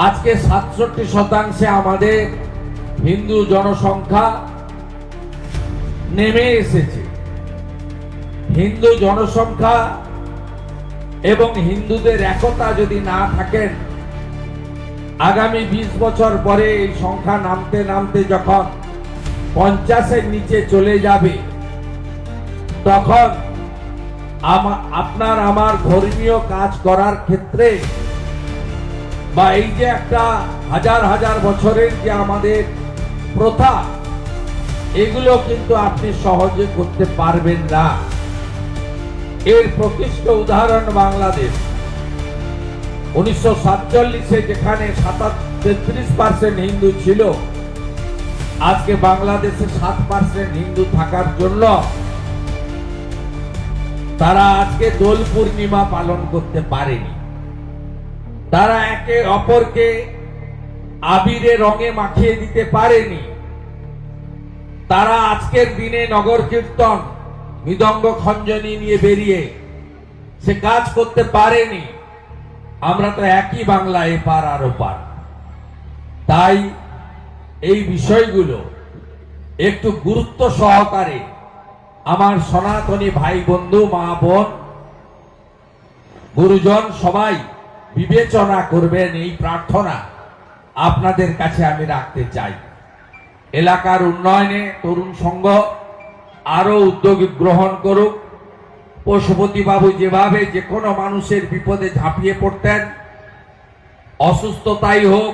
আজকে সাতষট্টি শতাংশে আমাদের হিন্দু জনসংখ্যা নেমে এসেছে। হিন্দু জনসংখ্যা এবং হিন্দুদের একতা যদি না থাকেন, আগামী ২০ বছর পরে এই সংখ্যা নামতে নামতে যখন পঞ্চাশের নিচে চলে যাবে, তখন আপনার আমার ধর্মীয় কাজ করার ক্ষেত্রে বা এই যে একটা হাজার হাজার বছরের যে আমাদের প্রথা, এগুলো কিন্তু আপনি সহজে করতে পারবেন না। এর প্রকৃষ্ট উদাহরণ বাংলাদেশ। উনিশশো সাতচল্লিশে যেখানে তেত্রিশ পার্সেন্ট হিন্দু ছিল, আজকে বাংলাদেশে সাত পার্সেন্ট হিন্দু থাকার জন্য তারা আজকে দোল পূর্ণিমা পালন করতে পারেনি। তারা একে অপরকে আবিরে রঙে মাখিয়ে দিতে পারেনি। তারা আজকের দিনে নগর কীর্তন, মৃদঙ্গ খঞ্জনি নিয়ে বেরিয়ে সে কাজ করতে পারেনি। আমরা তো একই বাংলা এপার আর ওপার তাই এই বিষয়গুলো একটু গুরুত্ব সহকারে আমার সনাতনী ভাই বন্ধু, মা, বোন, গুরুজন সবাই বিবেচনা করবেন এই প্রার্থনা আপনাদের কাছে আমি রাখতে চাই। এলাকার উন্নয়নে তরুণ সংঘ আরও উদ্যোগ গ্রহণ করুক। পশুপতি বাবু যেভাবে যে কোনো মানুষের বিপদে ঝাঁপিয়ে পড়তেন, অসুস্থতাই হোক